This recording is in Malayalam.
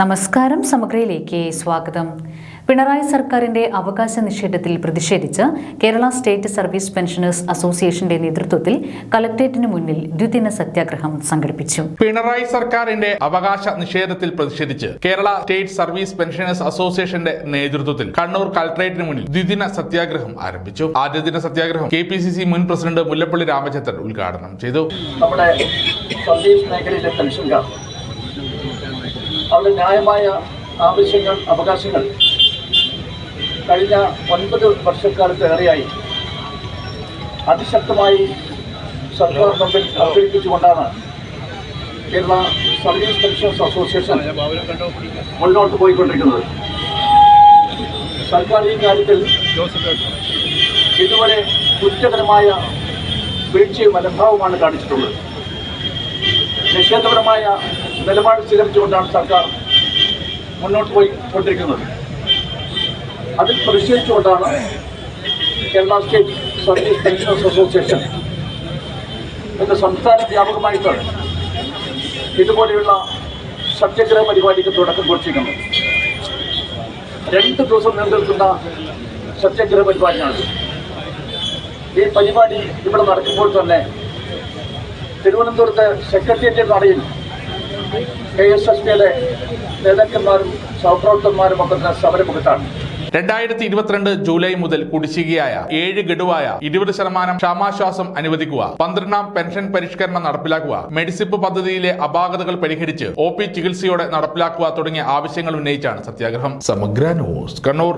നമസ്കാരം സമഗ്രയിലേക്ക് സ്വാഗതം. പിണറായി സർക്കാരിന്റെ അവകാശ നിഷേധത്തിൽ പ്രതിഷേധിച്ച് കേരള സ്റ്റേറ്റ് സർവീസ് പെൻഷനേഴ്സ് അസോസിയേഷന്റെ നേതൃത്വത്തിൽ കലക്ടറേറ്റിന് മുന്നിൽ ദ്വിദിന സത്യാഗ്രഹം സംഘടിപ്പിച്ചു. പിണറായി സർക്കാരിന്റെ അവകാശ നിഷേധത്തിൽ പ്രതിഷേധിച്ച് കേരള സ്റ്റേറ്റ് സർവീസ് പെൻഷനേഴ്സ് അസോസിയേഷന്റെ നേതൃത്വത്തിൽ കണ്ണൂർ കളക്ടറേറ്റിന് മുന്നിൽ ദ്വിദിന സത്യാഗ്രഹം ആരംഭിച്ചു. ആദ്യ ദിന സത്യാഗ്രഹം കെ പി സി സി മുൻ പ്രസിഡന്റ് മുല്ലപ്പള്ളി രാമചന്ദ്രൻ ഉദ്ഘാടനം ചെയ്തു. നമ്മുടെ സർവീസ് മേഖലയിലെ പെൻഷൻകാർ അവരുടെ ന്യായമായ ആവശ്യങ്ങൾ അവകാശങ്ങൾ കഴിഞ്ഞ ഒൻപത് വർഷക്കാലത്തേറെയായി അതിശക്തമായി സർക്കാർ തമ്മിൽ അവതരിപ്പിച്ചുകൊണ്ടാണ് കേരള സർവീസ് പെൻഷൻസ് അസോസിയേഷൻ മുന്നോട്ട് പോയിക്കൊണ്ടിരിക്കുന്നത്. സർക്കാർ ഈ കാര്യത്തിൽ ഇതുവരെ കുറ്റകരമായ വീഴ്ചയും മനോഭാവമാണ് കാണിച്ചിട്ടുള്ളത്. നിഷേധപരമായ നിലപാട് സ്വീകരിച്ചുകൊണ്ടാണ് സർക്കാർ മുന്നോട്ട് പോയി കൊണ്ടിരിക്കുന്നത്. അതിൽ പ്രതിഷേധിച്ചുകൊണ്ടാണ് Kerala state service pensioners association എന്ന സംസ്ഥാന വ്യാപകമായിട്ട് ഇതുപോലെയുള്ള സത്യഗ്രഹ പരിപാടിക്ക് തുടക്കം കുറിച്ചിരിക്കുന്നത്. രണ്ട് ദിവസം നിലനിൽക്കുന്ന നിൽക്കുന്ന സത്യഗ്രഹ പരിപാടിയാണ്. ഈ പരിപാടി ഇവിടെ നടക്കുമ്പോൾ തന്നെ തിരുവനന്തപുരത്ത് സെക്രട്ടേറിയറ്റ് നടയിൽ കെ എസ് എസ് പിയിലെ നേതാക്കന്മാരും സഹപ്രവർത്തകന്മാരും ഒക്കെ സമരമുഖത്താണ്. രണ്ടായിരത്തി ഇരുപത്തിരണ്ട് ജൂലൈ മുതൽ കുടിശ്ശികയായ ഏഴ് ഗഡുവായ ഇരുപത് ശതമാനം ക്ഷാമാശ്വാസം അനുവദിക്കുക പന്ത്രണ്ടാം പെൻഷൻ പരിഷ്കരണം നടപ്പിലാക്കുക മെഡിസിപ്പ് പദ്ധതിയിലെ അപാകതകൾ പരിഹരിച്ച് ഒ പി ചികിത്സയോടെ നടപ്പിലാക്കുക തുടങ്ങിയ ആവശ്യങ്ങൾ ഉന്നയിച്ചാണ് സത്യാഗ്രഹം. സമഗ്ര ന്യൂസ് കണ്ണൂർ.